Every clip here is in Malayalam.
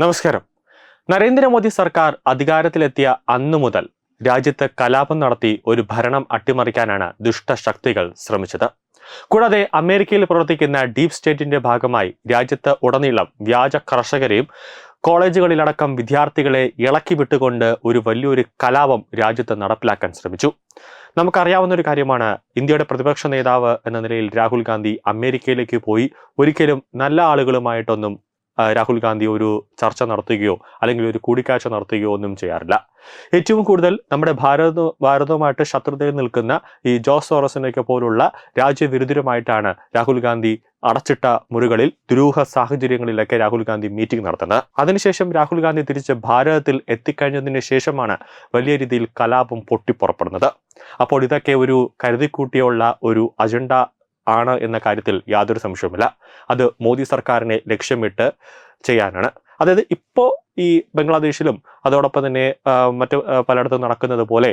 നമസ്കാരം. നരേന്ദ്രമോദി സർക്കാർ അധികാരത്തിലെത്തിയ അന്നു മുതൽ രാജ്യത്ത് കലാപം നടത്തി ഒരു ഭരണം അട്ടിമറിക്കാനാണ് ദുഷ്ടശക്തികൾ ശ്രമിച്ചത്. കൂടാതെ അമേരിക്കയിൽ പ്രവർത്തിക്കുന്ന ഡീപ് സ്റ്റേറ്റിന്റെ ഭാഗമായി രാജ്യത്ത് ഉടനീളം വ്യാജ കർഷകരെയും കോളേജുകളിലടക്കം വിദ്യാർത്ഥികളെ ഇളക്കി വിട്ടുകൊണ്ട് ഒരു വലിയൊരു കലാപം രാജ്യത്ത് നടപ്പിലാക്കാൻ ശ്രമിച്ചു. നമുക്കറിയാവുന്ന ഒരു കാര്യമാണ് ഇന്ത്യയുടെ പ്രതിപക്ഷ നേതാവ് എന്ന നിലയിൽ രാഹുൽ ഗാന്ധി അമേരിക്കയിലേക്ക് പോയി. ഒരിക്കലും നല്ല ആളുകളുമായിട്ടൊന്നും രാഹുൽ ഗാന്ധി ഒരു ചർച്ച നടത്തുകയോ അല്ലെങ്കിൽ ഒരു കൂടിക്കാഴ്ച നടത്തുകയോ ഒന്നും ചെയ്യാറില്ല. ഏറ്റവും കൂടുതൽ നമ്മുടെ ഭാരത ഭാരതവുമായിട്ട് ശത്രുതയിൽ നിൽക്കുന്ന ഈ ജോസ് സോറസിനൊക്കെ പോലുള്ള രാജ്യവിരുദ്ധരുമായിട്ടാണ് രാഹുൽ ഗാന്ധി അടച്ചിട്ട മുറികളിൽ ദുരൂഹ സാഹചര്യങ്ങളിലൊക്കെ രാഹുൽ ഗാന്ധി മീറ്റിംഗ് നടത്തുന്നത്. അതിനുശേഷം രാഹുൽ ഗാന്ധി തിരിച്ച് ഭാരതത്തിൽ എത്തിക്കഴിഞ്ഞതിന് ശേഷമാണ് വലിയ രീതിയിൽ കലാപം പൊട്ടിപ്പുറപ്പെടുന്നത്. അപ്പോൾ ഇതൊക്കെ ഒരു കരുതിക്കൂട്ടിയുള്ള ഒരു അജണ്ട ആണ് എന്ന കാര്യത്തിൽ യാതൊരു സംശയവുമില്ല. അത് മോദി സർക്കാരിനെ ലക്ഷ്യമിട്ട് ചെയ്യാനാണ്. അതായത് ഇപ്പോൾ ഈ ബംഗ്ലാദേശിലും അതോടൊപ്പം തന്നെ മറ്റ് പലയിടത്തും നടക്കുന്നത് പോലെ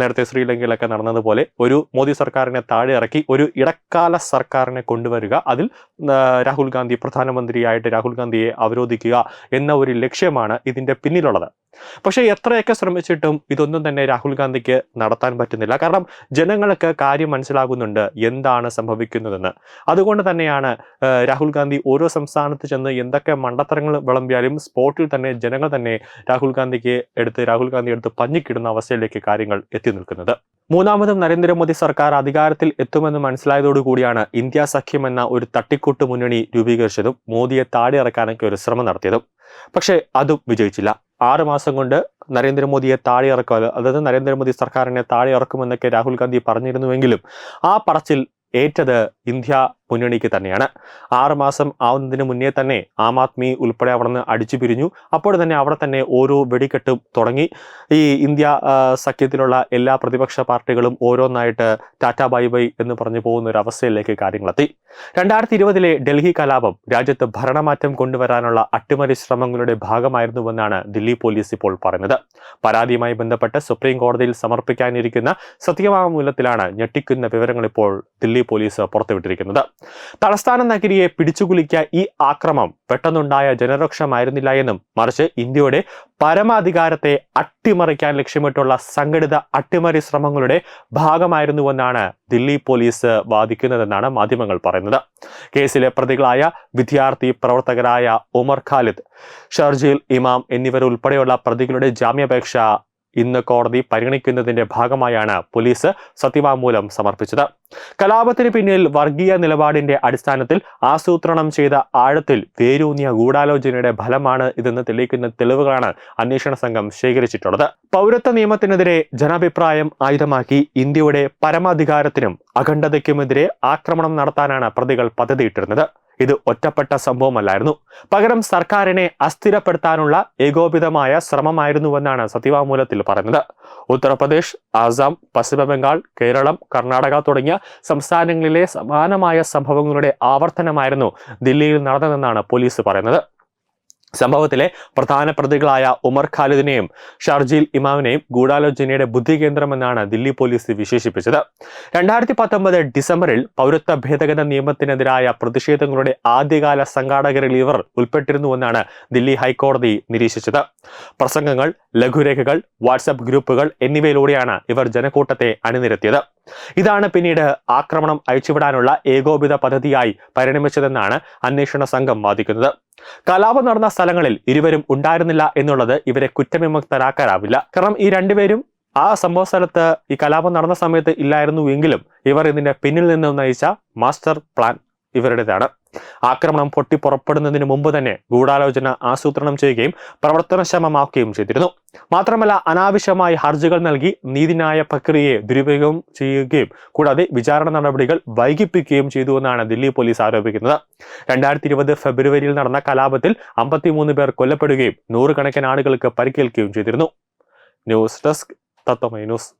നേരത്തെ ശ്രീലങ്കയിലൊക്കെ നടന്നതുപോലെ ഒരു മോദി സർക്കാരിനെ താഴെ ഇറക്കി ഒരു ഇടക്കാല സർക്കാരിനെ കൊണ്ടുവരിക അതിൽ രാഹുൽ ഗാന്ധി പ്രധാനമന്ത്രിയായിട്ട് രാഹുൽ ഗാന്ധിയെ അവരോധിക്കുക എന്ന ഒരു ലക്ഷ്യമാണ് ഇതിന്റെ പിന്നിലുള്ളത്. പക്ഷേ എത്രയൊക്കെ ശ്രമിച്ചിട്ടും ഇതൊന്നും തന്നെ രാഹുൽ ഗാന്ധിക്ക് നടത്താൻ പറ്റുന്നില്ല. കാരണം ജനങ്ങൾക്ക് കാര്യം മനസ്സിലാകുന്നുണ്ട് എന്താണ് സംഭവിക്കുന്നതെന്ന്. അതുകൊണ്ട് തന്നെയാണ് രാഹുൽ ഗാന്ധി ഓരോ സംസ്ഥാനത്ത് ചെന്ന് എന്തൊക്കെ മണ്ടത്തരങ്ങൾ വിളമ്പിയാലും സ്പോട്ടിൽ തന്നെ ജനങ്ങൾ തന്നെ രാഹുൽ ഗാന്ധിക്ക് എടുത്ത് രാഹുൽ ഗാന്ധി എടുത്ത് പഞ്ഞിക്കിടുന്ന അവസ്ഥയിലേക്ക് കാര്യങ്ങൾ എത്തി നിൽക്കുന്നത്. മൂന്നാമതും നരേന്ദ്രമോദി സർക്കാർ അധികാരത്തിൽ എത്തുമെന്ന് മനസ്സിലായതോടുകൂടിയാണ് ഇന്ത്യ സഖ്യം എന്ന ഒരു തട്ടിക്കൂട്ട് മുന്നണി രൂപീകരിച്ചതും മോദിയെ താഴെ ഇറക്കാനൊക്കെ ഒരു ശ്രമം നടത്തിയതും. പക്ഷേ അതും വിജയിച്ചില്ല. ആറ് മാസം കൊണ്ട് നരേന്ദ്രമോദിയെ താഴെ ഇറക്കുക. അതായത് നരേന്ദ്രമോദി സർക്കാരിനെ താഴെ ഇറക്കുമെന്നൊക്കെ രാഹുൽ ഗാന്ധി പറഞ്ഞിരുന്നുവെങ്കിലും ആ പറച്ചിൽ ഏറ്റത് ഇന്ത്യ മുന്നണിക്ക് തന്നെയാണ്. ആറുമാസം ആവുന്നതിന് മുന്നേ തന്നെ ആം ആദ്മി ഉൾപ്പെടെ അവിടെ നിന്ന് അടിച്ചു പിരിഞ്ഞു. അപ്പോൾ തന്നെ അവിടെ തന്നെ ഓരോ വെടിക്കെട്ടും തുടങ്ങി. ഈ ഇന്ത്യ സഖ്യത്തിലുള്ള എല്ലാ പ്രതിപക്ഷ പാർട്ടികളും ഓരോന്നായിട്ട് ടാറ്റ ബൈ ബൈ എന്ന് പറഞ്ഞു പോകുന്ന ഒരു അവസ്ഥയിലേക്ക് കാര്യങ്ങളെത്തി. രണ്ടായിരത്തി ഇരുപതിലെ ഡൽഹി കലാപം രാജ്യത്ത് ഭരണമാറ്റം കൊണ്ടുവരാനുള്ള അട്ടിമറി ശ്രമങ്ങളുടെ ഭാഗമായിരുന്നുവെന്നാണ് ദില്ലി പോലീസ് ഇപ്പോൾ പറയുന്നത്. പരാതിയുമായി ബന്ധപ്പെട്ട് സുപ്രീം കോടതിയിൽ സമർപ്പിക്കാനിരിക്കുന്ന സത്യവാങ്മൂലത്തിലാണ് ഞെട്ടിക്കുന്ന വിവരങ്ങൾ ഇപ്പോൾ ദില്ലി പോലീസ് പുറത്തുവിട്ടിരിക്കുന്നത്. തലസ്ഥാന നഗരിയെ പിടിച്ചുകുലിക്കുക ഈ ആക്രമം പെട്ടെന്നുണ്ടായ ജനരക്ഷമായിരുന്നില്ല എന്നും മറിച്ച് ഇന്ത്യയുടെ പരമാധികാരത്തെ അട്ടിമറിക്കാൻ ലക്ഷ്യമിട്ടുള്ള സംഘടിത അട്ടിമറി ശ്രമങ്ങളുടെ ഭാഗമായിരുന്നുവെന്നാണ് ദില്ലി പോലീസ് വാദിക്കുന്നതെന്നാണ് മാധ്യമങ്ങൾ പറയുന്നത്. കേസിലെ പ്രതികളായ വിദ്യാർത്ഥി പ്രവർത്തകരായ ഉമർ ഖാലിദ് ഷർജീൽ ഇമാം എന്നിവരുൾപ്പെടെയുള്ള പ്രതികളുടെ ജാമ്യാപേക്ഷ ഇന്ന് കോടതി പരിഗണിക്കുന്നതിന്റെ ഭാഗമായാണ് പോലീസ് സത്യവാങ്മൂലം സമർപ്പിച്ചത്. കലാപത്തിന് പിന്നിൽ വർഗീയ നിലപാടിന്റെ അടിസ്ഥാനത്തിൽ ആസൂത്രണം ചെയ്ത ആഴത്തിൽ വേരൂന്നിയ ഗൂഢാലോചനയുടെ ഫലമാണ് ഇതെന്ന് തെളിയിക്കുന്ന തെളിവുകളാണ് അന്വേഷണ സംഘം ശേഖരിച്ചിട്ടുള്ളത്. പൗരത്വ നിയമത്തിനെതിരെ ജനാഭിപ്രായം ആയുധമാക്കി ഇന്ത്യയുടെ പരമാധികാരത്തിനും അഖണ്ഡതയ്ക്കുമെതിരെ ആക്രമണം നടത്താനാണ് പ്രതികൾ പദ്ധതിയിട്ടിരുന്നത്. ഇത് ഒറ്റപ്പെട്ട സംഭവമല്ലായിരുന്നു. പകരം സർക്കാരിനെ അസ്ഥിരപ്പെടുത്താനുള്ള ഏകോപിതമായ ശ്രമമായിരുന്നുവെന്നാണ് സത്യവാമൂലത്തിൽ പറയുന്നത്. ഉത്തർപ്രദേശ് ആസാം പശ്ചിമബംഗാൾ കേരളം കർണാടക തുടങ്ങിയ സംസ്ഥാനങ്ങളിലെ സമാനമായ സംഭവങ്ങളുടെ ആവർത്തനമായിരുന്നു ദില്ലിയിൽ നടന്നതെന്നാണ് പോലീസ് പറയുന്നത്. സംഭവത്തിലെ പ്രധാന പ്രതികളായ ഉമർ ഖാലിദിനെയും ഷർജീൽ ഇമാമിനെയും ഗൂഢാലോചനയുടെ ബുദ്ധികേന്ദ്രമെന്നാണ് ദില്ലി പോലീസ് വിശേഷിപ്പിച്ചത്. രണ്ടായിരത്തി പത്തൊമ്പത് ഡിസംബറിൽ പൗരത്വ ഭേദഗതി നിയമത്തിനെതിരായ പ്രതിഷേധങ്ങളുടെ ആദ്യകാല സംഘാടകരിൽ ഇവർ ഉൾപ്പെട്ടിരുന്നുവെന്നാണ് ദില്ലി ഹൈക്കോടതി നിരീക്ഷിച്ചത്. പ്രസംഗങ്ങൾ ലഘുരേഖകൾ വാട്സപ്പ് ഗ്രൂപ്പുകൾ എന്നിവയിലൂടെയാണ് ഇവർ ജനക്കൂട്ടത്തെ അണിനിരത്തിയത്. ഇതാണ് പിന്നീട് ആക്രമണം അയച്ചുവിടാനുള്ള ഏകോപിത പദ്ധതിയായി പരിണമിച്ചതെന്നാണ് അന്വേഷണ സംഘം വാദിക്കുന്നത്. കലാപം നടന്ന സ്ഥലങ്ങളിൽ ഇരുവരും ഉണ്ടായിരുന്നില്ല എന്നുള്ളത് ഇവരെ കുറ്റവിമുക്തരാക്കാനാവില്ല. കാരണം ഈ രണ്ടുപേരും ആ സംഭവ സ്ഥലത്ത് ഈ കലാപം നടന്ന സമയത്ത് ഇല്ലായിരുന്നു എങ്കിലും ഇവർ ഇതിന്റെ പിന്നിൽ നിന്ന് നയിച്ച മാസ്റ്റർ പ്ലാൻ ഇവരുടേതാണ്. ആക്രമണം പൊട്ടി പുറപ്പെടുന്നതിന് മുമ്പ് തന്നെ ഗൂഢാലോചന ആസൂത്രണം ചെയ്യുകയും പ്രവർത്തനക്ഷമമാക്കുകയും ചെയ്തിരുന്നു. മാത്രമല്ല അനാവശ്യമായി ഹർജികൾ നൽകി നീതിന്യായ പ്രക്രിയയെ ദുരുപയോഗം ചെയ്യുകയും കൂടാതെ വിചാരണ നടപടികൾ വൈകിപ്പിക്കുകയും ചെയ്തു എന്നാണ് ദില്ലി പോലീസ് ആരോപിക്കുന്നത്. രണ്ടായിരത്തി ഇരുപത് ഫെബ്രുവരിയിൽ നടന്ന കലാപത്തിൽ അമ്പത്തിമൂന്ന് പേർ കൊല്ലപ്പെടുകയും നൂറുകണക്കിന് ആളുകൾക്ക് പരിക്കേൽക്കുകയും ചെയ്തിരുന്നു. News desk Tattvamayi news.